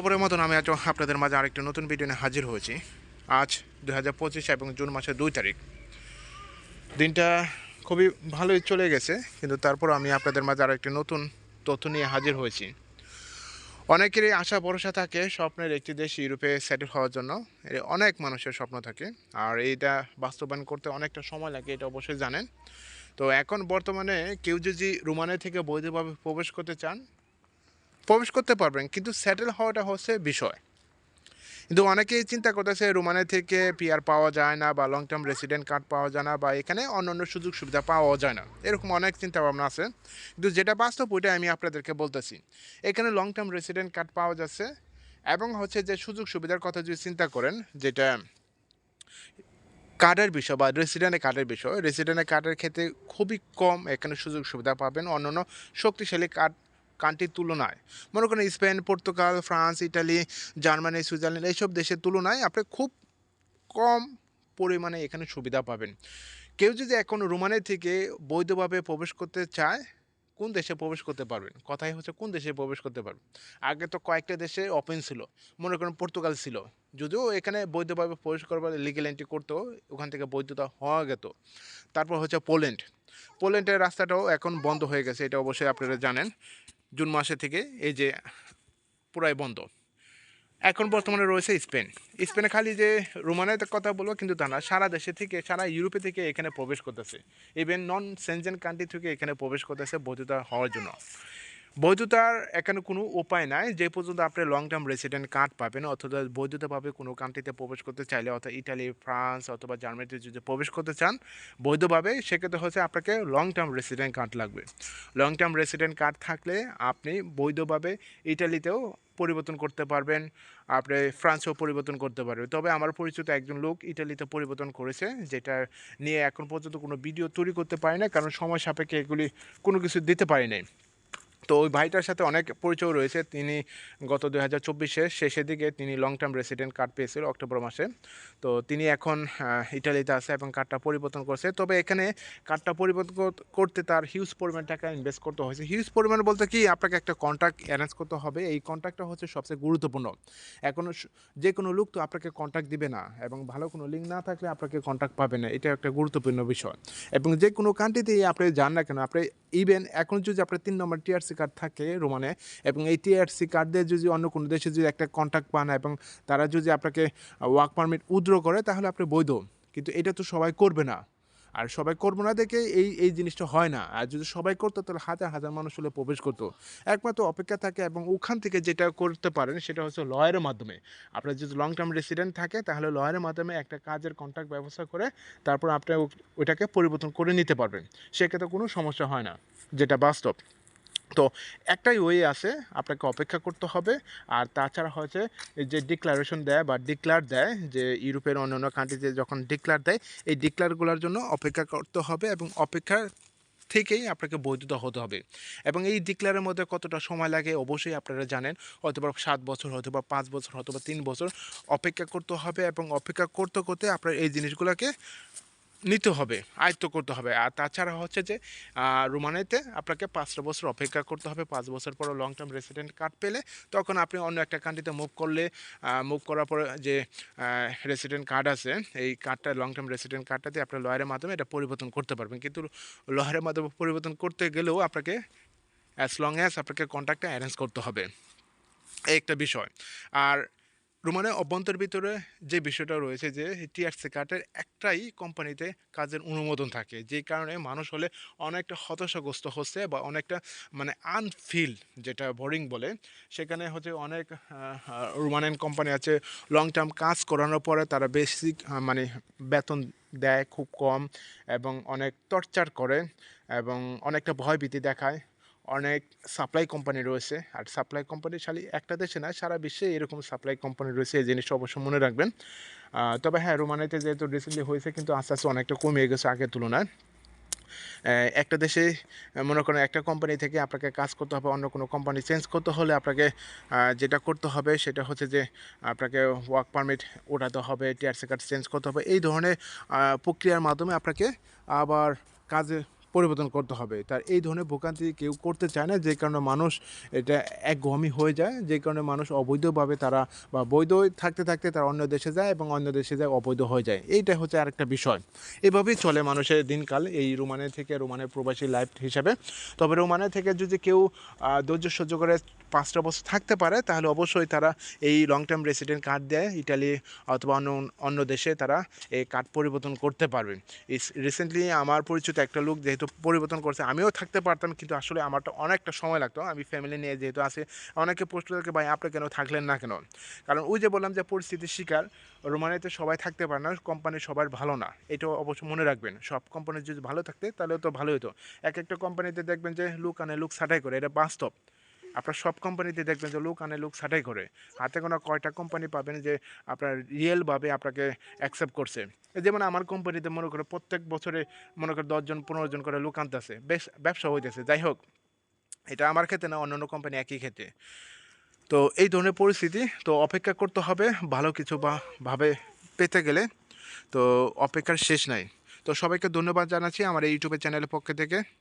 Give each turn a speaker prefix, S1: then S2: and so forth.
S1: বরাবরের মতন আমি আজ আপনাদের মাঝে আরেকটি নতুন ভিডিও নিয়ে হাজির হয়েছি। আজ দু হাজার পঁচিশ এবং জুন মাসের দুই তারিখ। দিনটা খুবই ভালোই চলে গেছে, কিন্তু তারপর আমি আপনাদের মাঝে আরেকটি নতুন তথ্য নিয়ে হাজির হয়েছি। অনেকেরই আশা, ভরসা থাকে স্বপ্নের একটি দেশ ইউরোপে সেটেল হওয়ার জন্য। এর অনেক মানুষের স্বপ্ন থাকে, আর এইটা বাস্তবায়ন করতে অনেকটা সময় লাগে, এটা অবশ্যই জানেন। তো এখন বর্তমানে কেউ যদি রোমানে থেকে বৈধভাবে প্রবেশ করতে চান প্রবেশ করতে পারবেন, কিন্তু সেটেল হওয়াটা হচ্ছে বিষয়। কিন্তু অনেকেই চিন্তা করতেছে রোমানে থেকে পিআর পাওয়া যায় না বা লং টার্ম রেসিডেন্ট কার্ড পাওয়া যায় না বা এখানে অন্য অন্য সুযোগ সুবিধা পাওয়া যায় না। এরকম অনেক চিন্তা ভাবনা আছে। কিন্তু যেটা বাস্তব ওইটা আমি আপনাদেরকে বলতেছি। এখানে লং টার্ম রেসিডেন্ট কার্ড পাওয়া যাচ্ছে এবং হচ্ছে যে সুযোগ সুবিধার কথা যদি চিন্তা করেন, যেটা কার্ডের বিষয় বা রেসিডেন্টের কার্ডের বিষয় রেসিডেন্টের কার্ডের ক্ষেত্রে খুবই কম এখানে সুযোগ সুবিধা পাবেন। অন্যান্য শক্তিশালী কার্ড কান্ট্রির তুলনায়। মনে করেন Spain, Portugal, France, Italy, Germany, Switzerland এইসব দেশের তুলনায় আপনি খুব কম পরিমাণে এখানে সুবিধা পাবেন। কেউ যদি এখন রোমানে থেকে বৈধভাবে প্রবেশ করতে চায়, কোন দেশে প্রবেশ করতে পারবেন? কথাই হচ্ছে কোন দেশে প্রবেশ করতে পারবেন? আগে তো কয়েকটা দেশে ওপেন ছিল। মনে করেন পর্তুগাল ছিল। যদিও এখানে বৈধভাবে প্রবেশ করবার লিগেল এন্ট্রি করতো, ওখান থেকে বৈধতা হওয়া গেত। তারপর হচ্ছে পোল্যান্ড। পোল্যান্ডের রাস্তাটাও এখন বন্ধ হয়ে গেছে, এটা অবশ্যই আপনারা জানেন। জুন মাসে থেকে এই যে পুরাই বন্ধ। এখন বর্তমানে রয়েছে স্পেন। স্পেনে খালি যে রোমানের কথা বলব কিন্তু তা না, সারা দেশে থেকে, সারা ইউরোপে থেকে এখানে প্রবেশ করতেছে। ইভেন নন সেনজেন কান্ট্রি থেকে এখানে প্রবেশ করতেছে বৈধতা হওয়ার জন্য। বৈধতার এখানে কোনো উপায় নাই। যে পর্যন্ত আপনি লং টার্ম রেসিডেন্ট কার্ড পাবেন, অথবা বৈধতাভাবে কোনো কান্ট্রিতে প্রবেশ করতে চাইলে অর্থাৎ ইটালি ফ্রান্স অথবা জার্মানিতে যদি প্রবেশ করতে চান, বৈধভাবে সেক্ষেত্রে হচ্ছে আপনাকে লং টার্ম রেসিডেন্ট কার্ড লাগবে। লং টার্ম রেসিডেন্ট কার্ড থাকলে আপনি বৈধভাবে ইটালিতেও পরিবর্তন করতে পারবেন, আপনি ফ্রান্সেও পরিবর্তন করতে পারবেন। তবে আমার পরিচিত একজন লোক ইটালিতে পরিবর্তন করেছে, যেটা নিয়ে এখন পর্যন্ত কোনো ভিডিও তৈরি করতে পারি না কারণ সময় সাপেক্ষে এগুলি কোনো কিছু দিতে পারি নাই। তো ওই ভাইটার সাথে অনেক পরিচয় রয়েছে। তিনি গত দু হাজার চব্বিশের শেষের দিকে তিনি লং টার্ম রেসিডেন্ট কার্ড পেয়েছিল অক্টোবর মাসে। তো তিনি এখন ইটালিতে আছে এবং কার্ডটা পরিবর্তন করছে। তবে এখানে কার্ডটা পরিবর্তন করতে তার হিউজ পরিমাণ টাকা ইনভেস্ট করতে হয়েছে। হিউজ পরিমাণ বলতে কি, আপনাকে একটা কন্ট্রাক্ট অ্যারেঞ্জ করতে হবে। এই কন্ট্রাক্টটা হচ্ছে সবচেয়ে গুরুত্বপূর্ণ। এখন যে কোনো লোক তো আপনাকে কন্ট্রাক্ট দিবে না এবং ভালো কোনো লিঙ্ক না থাকলে আপনাকে কন্ট্রাক্ট পাবে না। এটা একটা গুরুত্বপূর্ণ বিষয়। এবং যে কোনো কান্ট্রিতেই আপনি যান না কেন, আপনি ইভেন এখন যদি আপনার তিন নম্বর টিআরসি কার্ড থাকে রোমানে, এবং এই টিআরসি কার্ড দিয়ে যদি অন্য কোনো দেশে যদি একটা কন্ট্যাক্ট পান এবং তারা যদি আপনাকে ওয়ার্ক পারমিট উদ্র করে, তাহলে আপনি বৈধ। কিন্তু এটা তো সবাই করবে না। আর সবাই করব না দেখে এই এই জিনিসটা হয় না। আর যদি সবাই করতো, তাহলে হাজার হাজার মানুষ হলে প্রবেশ করতো। একমাত্র অপেক্ষা থাকে এবং ওখান থেকে যেটা করতে পারেন, সেটা হচ্ছে লয়ারের মাধ্যমে। আপনার যদি লং টার্ম রেসিডেন্ট থাকে, তাহলে লয়ারের মাধ্যমে একটা কাজের কন্ট্রাক্ট ব্যবস্থা করে, তারপর আপনি ওইটাকে পরিবর্তন করে নিতে পারবেন। সেক্ষেত্রে কোনো সমস্যা হয় না, যেটা বাস্তব। তো একটাই ওয়ে আছে, আপনাকে অপেক্ষা করতে হবে। আর তাছাড়া হচ্ছে যে ডিক্লারেশন দেয় বা ডিক্লার দেয় যে ইউরোপের অন্যান্য কান্ট্রিতে যখন ডিক্লার দেয়, এই ডিক্লারগুলোর জন্য অপেক্ষা করতে হবে এবং অপেক্ষার থেকেই আপনাকে বৈধতা হতে হবে। এবং এই ডিক্লারের মধ্যে কতটা সময় লাগে অবশ্যই আপনারা জানেন। হয়তো বা সাত বছর হয়তো বা পাঁচ বছর হয়তো বা তিন বছর অপেক্ষা করতে হবে এবং অপেক্ষা করতে করতে আপনার এই জিনিসগুলোকে নিতে হবে, আয়ত্ত করতে হবে। আর তাছাড়া হচ্ছে যে রোমানিতে আপনাকে পাঁচটা বছর অপেক্ষা করতে হবে। পাঁচ বছর পর লং টার্ম রেসিডেন্ট কার্ড পেলে তখন আপনি অন্য একটা কান্ট্রিতে মুভ করলে মুভ করার পরে যে রেসিডেন্ট কার্ড আছে, এই কার্ডটা লং টার্ম রেসিডেন্ট কার্ডটাতে আপনার লয়ারের মাধ্যমে এটা পরিবর্তন করতে পারবেন। কিন্তু লয়ারের মাধ্যমে পরিবর্তন করতে গেলেও আপনাকে অ্যাজ লং অ্যাজ আপনাকে কন্ট্যাক্টটা অ্যারেঞ্জ করতে হবে। এই একটা বিষয়। আর রোমানের অভ্যন্তর ভিতরে যে বিষয়টা রয়েছে যে টিআরসি কার্ডের একটাই কোম্পানিতে কাজের অনুমোদন থাকে, যে কারণে মানুষ হলে অনেকটা হতাশাগ্রস্ত হচ্ছে বা অনেকটা মানে আনফিল যেটা বোরিং বলে। সেখানে হচ্ছে অনেক রোমানিয়ান কোম্পানি আছে লং টার্ম কাজ করানোর পরে তারা বেসিক মানে বেতন দেয় খুব কম এবং অনেক টর্চার করে এবং অনেকটা ভয়ভীতি দেখায়। অনেক সাপ্লাই কোম্পানি রয়েছে। আর সাপ্লাই কোম্পানি খালি একটা দেশে না, সারা বিশ্বে এরকম সাপ্লাই কোম্পানি রয়েছে, এই জিনিসটা অবশ্যই মনে রাখবেন। তবে হ্যাঁ রোমানিতে যেহেতু রিসেন্টলি হয়েছে, কিন্তু আস্তে আস্তে অনেকটা কমে গেছে আগের তুলনায়। একটা দেশে মনে করেন একটা কোম্পানি থেকে আপনাকে কাজ করতে হবে, অন্য কোনো কোম্পানি চেঞ্জ করতে হলে আপনাকে যেটা করতে হবে সেটা হচ্ছে যে, আপনাকে ওয়ার্ক পারমিট ওঠাতে হবে টিআরসি কার্ড চেঞ্জ করতে হবে। এই ধরনের প্রক্রিয়ার মাধ্যমে আপনাকে আবার কাজে পরিবর্তন করতে হবে। তার এই ধরনের ভোগান্তি কেউ করতে চায় না, যে কারণে মানুষ এটা একগমি হয়ে যায়, যে কারণে মানুষ অবৈধভাবে তারা বা বৈধ থাকতে থাকতে তারা অন্য দেশে যায় এবং অন্য দেশে যায় অবৈধ হয়ে যায়। এইটা হচ্ছে আরেকটা বিষয়। এভাবেই চলে মানুষের দিনকাল এই রোমানে থেকে রোমানের প্রবাসী লাইফ হিসাবে। তবে রোমানে থেকে যদি কেউ ধৈর্য সহ্য করে পাঁচটা বছর থাকতে পারে, তাহলে অবশ্যই তারা এই লং টার্ম রেসিডেন্ট কার্ড দেয় ইটালি অথবা অন্য অন্য দেশে তারা এই কার্ড পরিবর্তন করতে পারবে। রিসেন্টলি আমার পরিচিত একটা লোক যেহেতু পরিবর্তন করছে, আমিও থাকতে পারতাম, কিন্তু আসলে আমারটা অনেকটা সময় লাগতো, আমি ফ্যামিলি নিয়ে যেহেতু আছে, অনেকে প্রশ্ন থাকে, ভাই, আপনি কেন থাকলেন না কেন? কারণ ওই যে বললাম যে পরিস্থিতির শিকার রোমানিতে সবাই থাকতে পারে না কোম্পানি সবার ভালো না, এটা অবশ্য মনে রাখবেন। সব কোম্পানির যদি ভালো থাকতে, তাহলে তো ভালোই হতো। এক একটা কোম্পানিতে দেখবেন যে লুক আনে লুক ছাটাই করে, এটা বাস্তব। আপনার সব কোম্পানিতে দেখবেন যে লোক আনে, লোক ছাটাই করে। হাতে কোনো কয়টা কোম্পানি পাবেন যে আপনার রিয়েলভাবে আপনাকে অ্যাকসেপ্ট করছে। যেমন আমার কোম্পানিতে মনে করে প্রত্যেক বছরে মনে করে দশজন পনেরো জন করে লোক আনতেছে। বেশ, ব্যবসা হইতেছে। যাই হোক, এটা আমার ক্ষেত্রে না অন্য অন্য কোম্পানি একই ক্ষেত্রে। তো এই ধরনের পরিস্থিতি, তো অপেক্ষা করতে হবে ভালো কিছু বা ভাবে পেতে গেলে। তো অপেক্ষার শেষ নাই। তো সবাইকে ধন্যবাদ জানাচ্ছি আমার এই ইউটিউবের চ্যানেলের পক্ষ থেকে।